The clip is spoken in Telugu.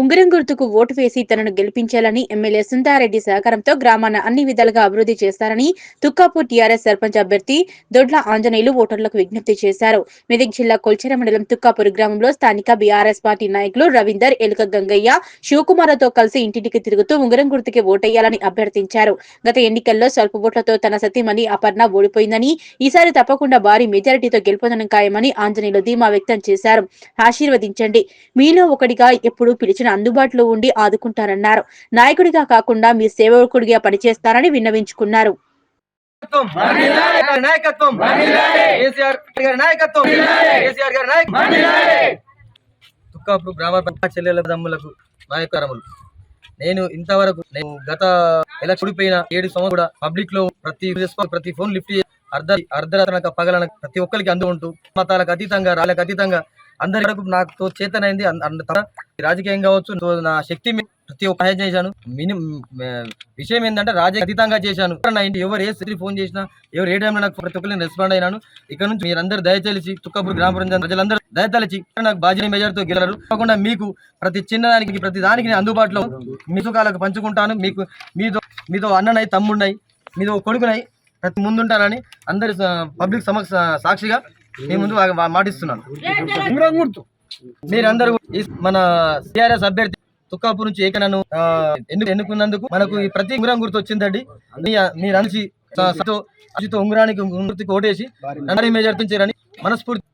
ఉంగరం గుర్తుకు ఓటు వేసి తనను గెలిపించాలని ఎమ్మెల్యే సుందారెడ్డి సహకారంతో గ్రామాన్ని అన్ని విధాలుగా అభివృద్ధి చేస్తారని తుక్కాపూర్ టీఆర్ఎస్ సర్పంచ్ అభ్యర్థి దొడ్ల ఆంజనేయులు ఓటర్లకు విజ్ఞప్తి చేశారు. మెదక్ జిల్లా కొల్చెర మండలం తుక్కాపూర్ గ్రామంలో స్థానిక బీఆర్ఎస్ పార్టీ నాయకులు రవీందర్ ఎలుక గంగయ్య శివకుమార్తో కలిసి ఇంటింటికి తిరుగుతూ ఉంగరం గుర్తుకి ఓటేయాలని అభ్యర్థించారు. గత ఎన్నికల్లో స్వల్ప ఓట్లతో తన సతీమణి అపర్ణ ఓడిపోయిందని ఈసారి తప్పకుండా భారీ మెజారిటీతో గెలుపొందడం ఖాయమని ఆంజనేయులు ధీమా వ్యక్తం చేశారు. ఆశీర్వదించండి. మీలో ఒకటిగా ఎప్పుడు పిలిచిన అందుబాటులో ఉండి ఆదుకుంటారన్నారు. నాయకుడిగా కాకుండా మీ సేవకుడిగా పనిచేస్తారని విన్నవించుకున్నారు. నాయకత్వం నాయకత్వం! కేసీఆర్ గారి నాయకత్వం! కేసీఆర్ గారి నాయకత్వం! తుక్కాపు గ్రామ పంచాయతీ చెల్లెల దమ్ములకు నాయకరములు. నేను ఇంతవరకు నేను గత ఎలక్షన్ ఓడిపోయిన ఏడు సంవత్సరం కూడా పబ్లిక్లో ప్రతి ప్రతి ఫోన్ లిఫ్ట్ అర్ధ అర్ధరాత్రనక పగలనక ప్రతి ఒక్కరికి అందు ఉంటూ మతాలకు అతీతంగా రాళ్ళకు అతీతంగా అందరి వరకు నాకు చేతనైంది. రాజకీయం కావచ్చు నా శక్తి ప్రతి ఒక్క సహాయం చేశాను. మినిమం విషయం ఏంటంటే రాజకీయ అతీతంగా చేశాను. ఎవరు ఏ స్త్రీ ఫోన్ చేసినా ఎవరు ఏ టైంలో నాకు ప్రతి ఒక్కరిని రెస్పాండ్ అయినాను. ఇక్కడ నుంచి మీరందరూ దయచేసి తుక్కపూర్ గ్రామ పంచాయతీ ప్రజలందరూ దయతలిచి నాకు బాజీ మెజార్తో గెలరు కాకుండా మీకు ప్రతి చిన్నదానికి ప్రతి దానికి నేను అందుబాటులో మీ సుఖాలకు పంచుకుంటాను. మీకు మీతో మీతో అన్ననై తమ్ముడినై మీతో కొడుకునై ప్రతి ముందుంటానని అందరి పబ్లిక్ సమక్ష సాక్షిగా మీ ముందు మాటిస్తున్నాను. మీరందరూ మన సిఆర్ఎస్ అభ్యర్థి తుక్కాపూర్ నుంచి ఏకనను ఎందుకు ఎన్నుకున్నందుకు మనకు ఈ ప్రతి ఉంగరం గుర్తు వచ్చిందండి. మీ మీరు అనిచి అజితో ఉంగరానికి గుర్తుకి ఓటేసి నన్నడి మేజర్ మనస్ఫూర్తి